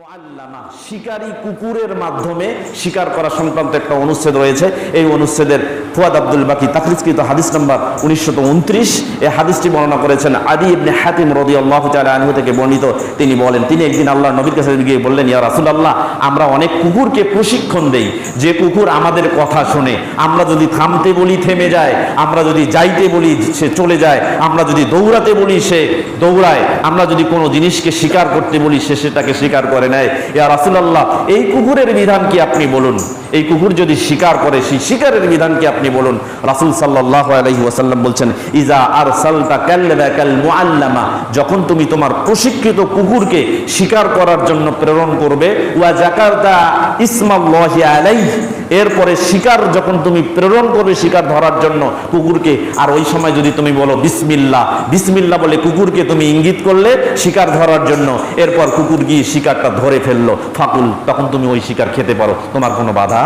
মুআল্লামা, শিকারী কুকুরের মাধ্যমে শিকার করা সংক্রান্ত একটা অনুচ্ছেদ রয়েছে। এই অনুচ্ছেদের ফুয়াদ আব্দুল বাকি তাকরিজকৃত হাদিস নাম্বার উনিশশত উনত্রিশ। এই হাদিসটি বর্ণনা করেছেন আদি ইবনে হাতিম রদি আল্লাহ আনহু থেকে বর্ণিত। তিনি বলেন, তিনি একদিন আল্লাহ নবীর কাছে গিয়ে বললেন, ইয়া রাসূলুল্লাহ, আমরা অনেক কুকুরকে প্রশিক্ষণ দেই। যে কুকুর আমাদের কথা শোনে, আমরা যদি থামতে বলি থেমে যায়, আমরা যদি যাইতে বলি সে চলে যায়, আমরা যদি দৌড়াতে বলি সে দৌড়ায়, আমরা যদি কোনো জিনিসকে স্বীকার করতে বলি সে সেটাকে স্বীকার করে। নেয়। ইয়া রাসুলাল্লাহ, এই কুকুরের বিধান কি আপনি বলুন? এই কুকুর যদি শিকার করে, সেই শিকারের বিধান কি আপনি বলুন? রাসুল সাল্লাহ আলহি ওয়াসাল্লাম বলছেন ইজা আর সালতা মুআল্লামা যখন তুমি তোমার প্রশিক্ষিত কুকুরকে শিকার করার জন্য প্রেরণ করবে, ওয়া জাকারতা ইসমাল্লাহি আলাইহি এরপরে শিকার যখন তুমি প্রেরণ করবে শিকার ধরার জন্য, কুকুরকে, আর ওই সময় যদি তুমি বলো বিসমিল্লা বিসমিল্লা বলে কুকুরকে তুমি ইঙ্গিত করলে শিকার ধরার জন্য, এরপর কুকুর গিয়ে শিকারটা ধরে ফেলল, ফাকুল, তখন তুমি ওই শিকার খেতে পারো, তোমার কোনো বাধা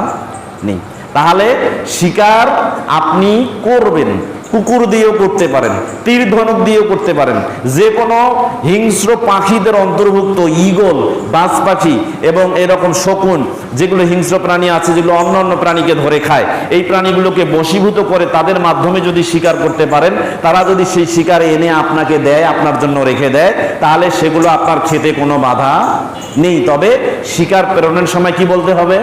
নেই। তাহলে শিকার আপনি করবেন কুকুর দিয়েও করতে পারেন, তীর ধনুক দিয়েও করতে পারেন। যে কোনো হিংস্র পাখিদের অন্তর্ভুক্ত ঈগল বাজ পাখি এবং এরকম শকুন, যেগুলো হিংস্র প্রাণী আছে, যেগুলো অন্য অন্য প্রাণীকে ধরে খায়, এই প্রাণীগুলোকে বশীভূত করে তাদের মাধ্যমে যদি শিকার করতে পারেন, তারা যদি সেই শিকার এনে আপনাকে দেয়, আপনার জন্য রেখে দেয়, তাহলে সেগুলো আপনার খেতে কোনো বাধা নেই। তবে শিকার প্রেরণের সময় কি বলতে হবে?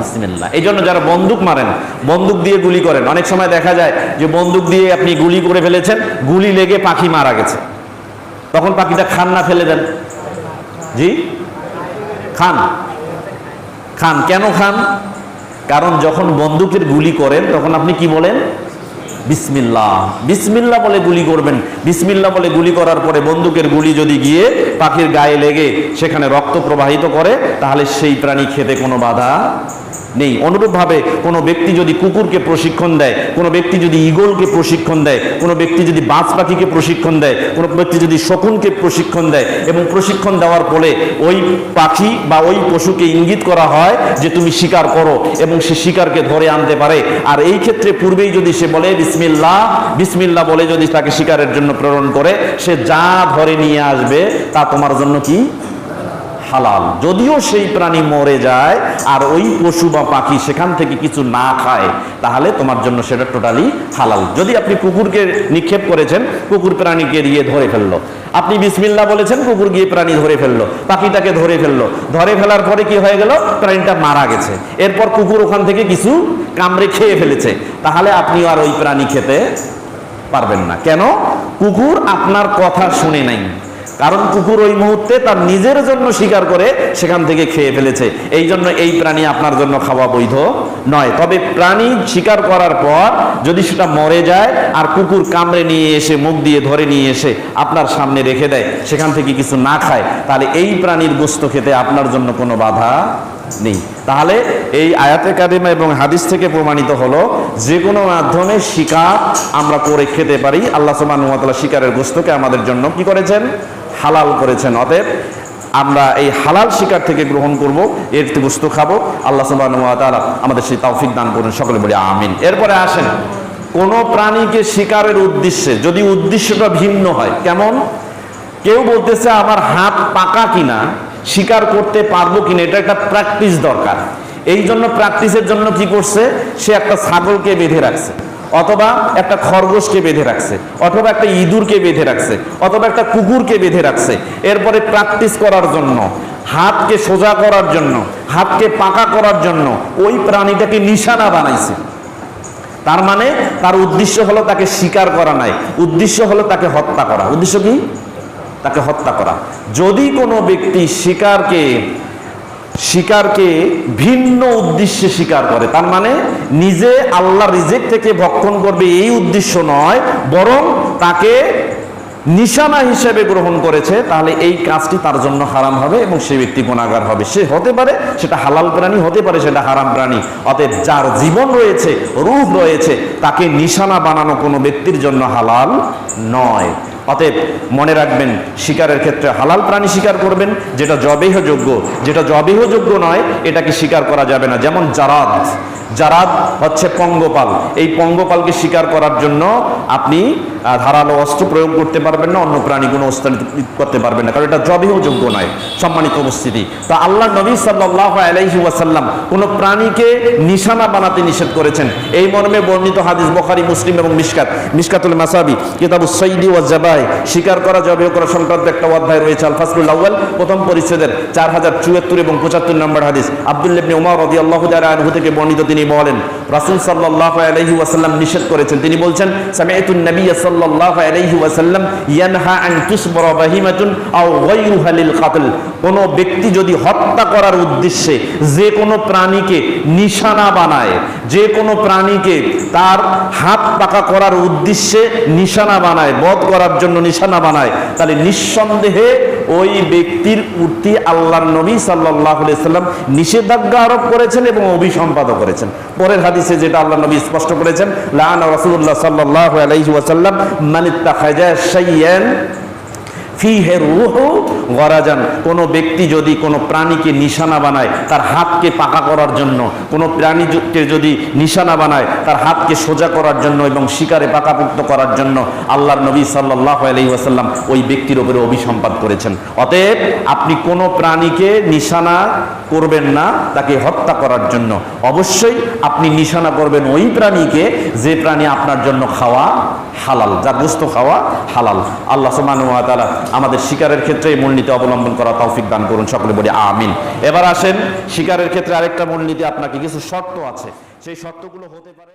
বিসমিল্লাহ। এই জন্য যারা বন্দুক মারেন, বন্দুক দিয়ে গুলি করেন, অনেক সময় দেখা যায় যে বন্দুক দিয়ে আপনি গুলি করে ফেলেছেন, গুলি লেগে পাখি মারা গেছে। তখন পাখিটা খান না ফেলে দেন। জি? খান। খান। কেন খান? কারণ যখন বন্দুকের গুলি করেন, তখন আপনি কি বলেন? বিসমিল্লা বিসমিল্লা বলে গুলি করবেন। বিসমিল্লা বলে গুলি করার পরে বন্দুকের গুলি যদি গিয়ে পাখির গায়ে লেগে সেখানে রক্ত প্রবাহিত করে, তাহলে সেই প্রাণী খেতে কোনো বাধা নেই। অনুরূপভাবে কোনো ব্যক্তি যদি কুকুরকে প্রশিক্ষণ দেয়, কোনো ব্যক্তি যদি ইগলকে প্রশিক্ষণ দেয়, কোনো ব্যক্তি যদি বাজ পাখিকে প্রশিক্ষণ দেয়, কোনো ব্যক্তি যদি শকুনকে প্রশিক্ষণ দেয় এবং প্রশিক্ষণ দেওয়ার ফলে ওই পাখি বা ওই পশুকে ইঙ্গিত করা হয় যে তুমি শিকার করো এবং সে শিকারকে ধরে আনতে পারে। আর এই ক্ষেত্রে পূর্বেই যদি সে বলে বিসমিল্লা বিসমিল্লা বলে যদি তাকে শিকারের জন্য প্রেরণ করে, সে যা ধরে নিয়ে আসবে তা তোমার জন্য কি? হালাল। যদিও সেই প্রাণী মরে যায় আর ওই পশু বা পাখি সেখান থেকে কিছু না খায়, তাহলে তোমার জন্য সেটা টোটালি হালাল। যদি আপনি কুকুরকে নিক্ষেপ করেছেন, কুকুর প্রাণীকে দিয়ে ধরে ফেলল। আপনি বিসমিল্লা বলেছেন, কুকুর গিয়ে প্রাণী ধরে ফেলল, পাখিটাকে ধরে ফেলল। ধরে ফেলার পরে কি হয়ে গেল? প্রাণীটা মারা গেছে। এরপর কুকুর ওখান থেকে কিছু কামড়ে খেয়ে ফেলেছে। তাহলে আপনি আর ওই প্রাণী খেতে পারবেন না। কেন? কুকুর আপনার কথা শুনে নাই। কারণ কুকুর ওই মুহূর্তে তার নিজের জন্য শিকার করে সেখান থেকে খেয়ে ফেলেছে। এই জন্য এই প্রাণী আপনার জন্য খাওয়া বৈধ নয়। তবে প্রাণী শিকার করার পর যদি সেটা মরে যায় আর কুকুর কামড়ে নিয়ে এসে, মুখ দিয়ে ধরে নিয়ে এসে আপনার সামনে রেখে দেয়, সেখান থেকে কিছু না খায়, তাহলে এই প্রাণীর গোস্ত খেতে আপনার জন্য কোনো বাধা নেই। তাহলে এই আয়াতে কারিমা এবং হাদিস থেকে প্রমাণিত হলো, যে কোনো মাধ্যমে শিকার আমরা করে খেতে পারি। আল্লাহ তাআলা শিকারের গোস্তকে আমাদের জন্য কি করেছেন? হালাল করেছেন, অতএব আমরা এই হালাল শিকার থেকে গ্রহণ করব, এর গোস্ত খাব। আল্লাহ তাআলা আমাদের সেই তৌফিক দান করুন, সকলে বলি আমিন। এরপরে আসেন, কোন প্রাণীকে শিকারের উদ্দেশ্যে, যদি উদ্দেশ্যটা ভিন্ন হয়, কেমন? কেউ বলতেছে, আমার হাত পাকা কিনা, শিকার করতে পারব কিনা, এটা একটা প্র্যাকটিস দরকার। এই জন্য প্র্যাকটিসের জন্য কি করছে? সে একটা ছাগলকে বেঁধে রাখছে। অথবা একটা খরগোশকে বেঁধে রাখছে, অথবা একটা ইঁদুরকে বেঁধে রাখছে, অথবা একটা কুকুরকে বেঁধে রাখছে। এরপরে প্র্যাকটিস করার জন্য, হাতকে সোজা করার জন্য, হাতকে পাকা করার জন্য ওই প্রাণীটাকে নিশানা বানাইছে। তার মানে তার উদ্দেশ্য হলো তাকে শিকার করা নাই, উদ্দেশ্য হলো তাকে হত্যা করা। উদ্দেশ্য কি? তাকে হত্যা করা। যদি কোনো ব্যক্তি শিকারকে শিকারকে ভিন্ন উদ্দেশ্যে শিকার করে। তার মানে নিজে আল্লাহ রিজেক থেকে ভক্ষণ করবে এই উদ্দেশ্য নয়, বরং তাকে নিশানা হিসেবে গ্রহণ করেছে, তাহলে এই কাজটি তার জন্য হারাম হবে এবং সে ব্যক্তি গুণাগার হবে। সে হতে পারে সেটা হালাল প্রাণী, হতে পারে সেটা হারাম প্রাণী। অতএব যার জীবন রয়েছে, রূপ রয়েছে, তাকে নিশানা বানানো কোনো ব্যক্তির জন্য হালাল নয়। অতএব মনে রাখবেন, শিকারের ক্ষেত্রে হালাল প্রাণী শিকার করবেন, যেটা জবেহযোগ্য যেটা জবেহযোগ্য নয়, এটাকে শিকার করা যাবে না। যেমন জারাদ জারাদ হচ্ছে পঙ্গপাল, এই পঙ্গপালকে শিকার করার জন্য আপনি ধারালো অস্ত্র প্রয়োগ করতে পারবেন না, অন্য প্রাণী কোনো অস্ত্র করতে পারবেন না, কারণ এটা জবেহ যোগ্য নয়, সম্মানিত উপস্থিতি। তো আল্লাহ নবী সাল্লাহ আলাইহি ওয়াসাল্লাম কোনো প্রাণীকে নিশানা বানাতে নিষেধ করেছেন। এই মর্মে বর্ণিত হাদিস বখারি, মুসলিম এবং মিশকাত, মিশকাতুল মাসাবি, কিতাবু সৈদি ও জাবাই, শিকার করা জবেহ করা সংক্রান্ত একটা অধ্যায় রয়েছে আল ফাসলুল আউয়াল, প্রথম পরিচ্ছেদের চার হাজার চুয়াত্তর এবং পঁচাত্তর নম্বর হাদিস। আব্দুল্লাবনি উমর রদি আল্লাহ আনহু থেকে বর্ণিত তিনি বলেন, রাসূল সাল্লাল্লাহু আলাইহি ওয়াসাল্লাম নিষেধ করেছেন। তিনি বলছেন সামিআতুন নবী সাল্লাল্লাহু আলাইহি ওয়াসাল্লাম ইয়ানহা আন তুসবরা বাহিমাতুন আও গায়রুহা লিল কাতল। কোন ব্যক্তি যদি হত্যা করার উদ্দেশ্যে যে কোনো প্রাণীকে নিশানা বানায়, যে কোনো প্রাণীকে তার হাত পাকা করার উদ্দেশ্যে নিশানা বানায়, বধ করার জন্য নিশানা বানায়, তাহলে নিঃসন্দেহে ওই ব্যক্তির উঠতি আল্লাহ নবী সাল্লাহ সাল্লাম নিষেধাজ্ঞা আরোপ করেছেন এবং অভিসম্পাদ করেছেন। পরের হাদিসে যেটা আল্লাহ নবী স্পষ্ট করেছেন লাহান রসুল্লাহ সাল্লাহ আলাইহি ওয়াসাল্লাম মানিত্তা শাইয়ান ফিহে রুহ গরাজান। কোনো ব্যক্তি যদি কোনো প্রাণীকে নিশানা বানায়, তার হাতকে পাকা করার জন্য, কোনো প্রাণীকে যদি নিশানা বানায়, তার হাতকে সোজা করার জন্য এবং শিকারে পাকাপুক্ত করার জন্য আল্লাহর নবী সাল্লাহ আলহি ওয়াসাল্লাম ওই ব্যক্তির উপরে অভিসম্পাদ করেছেন। অতএব আপনি কোনো প্রাণীকে নিশানা করবেন না, তাকে হত্যা করার জন্য। অবশ্যই আপনি নিশানা করবেন ওই প্রাণীকে, যে প্রাণী আপনার জন্য খাওয়া হালাল যার গোস্ত খাওয়া হালাল। আল্লাহ তাআলা আমাদের শিকারের ক্ষেত্রে এই মূলনীতি অবলম্বন করা তৌফিক দান করুন, সকলে বলি আমিন। এবার আসেন, শিকারের ক্ষেত্রে আরেকটা মূলনীতি, আপনাকে কিছু শর্ত আছে। সেই শর্তগুলো হতে পারে